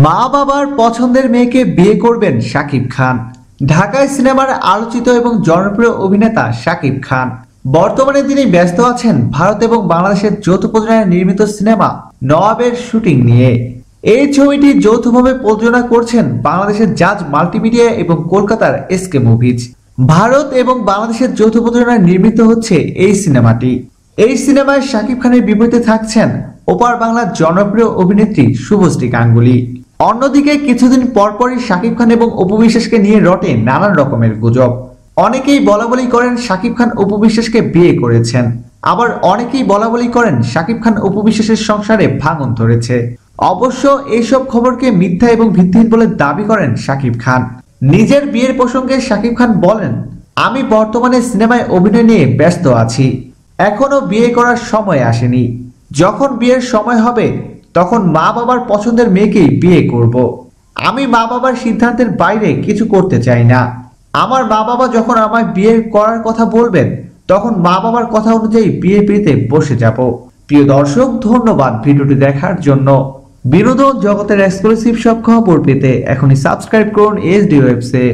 মা বাবার পছন্দের মেয়েকে বিয়ে করবেন শাকিব খান। ঢাকায় সিনেমার আলোচিত এবং জনপ্রিয় অভিনেতা শাকিব খান। বর্তমানে তিনি ব্যস্ত আছেন ভারত এবং বাংলাদেশের যৌথ প্রযোজনায় নির্মিত সিনেমা নওয়াবের শুটিং নিয়ে। এই ছবিটি যৌথভাবে প্রযোজনা করছেন বাংলাদেশের জাজ মাল্টিমিডিয়া এবং কলকাতার এসকে মুভিজ। ভারত এবং বাংলাদেশের যৌথ প্রযোজনায় নির্মিত হচ্ছে এই সিনেমাটি। এই সিনেমায় শাকিব খানের বিপরীতে থাকছেন ওপার বাংলার জনপ্রিয় অভিনেত্রী শুভশ্রী গাঙ্গুলি। অন্যদিকে কিছুদিন পরপরই শাকিব খান এবং অপু বিশ্বাসকে নিয়ে রটে নানান রকমের গুজব। অনেকেই বলা করেন শাকিব খান অপু বিশ্বাসকে বিয়ে করেছেন। আবার অনেকেই বলা করেন শাকিব খান অপু বিশ্বাসের সংসারে ভাঙন ধরেছে। অবশ্য এইসব খবরকে মিথ্যা এবং ভিত্তিহীন বলে দাবি করেন শাকিব খান। নিজের বিয়ের প্রসঙ্গে শাকিব খান বলেন, আমি বর্তমানে সিনেমায় অভিনয় নিয়ে ব্যস্ত আছি। এখনও বিয়ে করার সময় আসেনি। যখন বিয়ের সময় হবে তখন মা বাবার পছন্দের মেয়েকেই বিয়ে করব। আমি মা বাবার সিদ্ধান্তের বাইরে কিছু করতে চাই না। আমার মা বাবা যখন আমায় বিয়ে করার কথা বলবেন, তখন মা বাবার কথা অনুযায়ী বিয়ে পিড়িতে বসে যাব। প্রিয় দর্শক, ধন্যবাদ ভিডিওটি দেখার জন্য। বিনোদন জগতের এক্সক্লুসিভ সব খবর পেতে এখনই সাবস্ক্রাইব করুন এসডি ওয়েবসে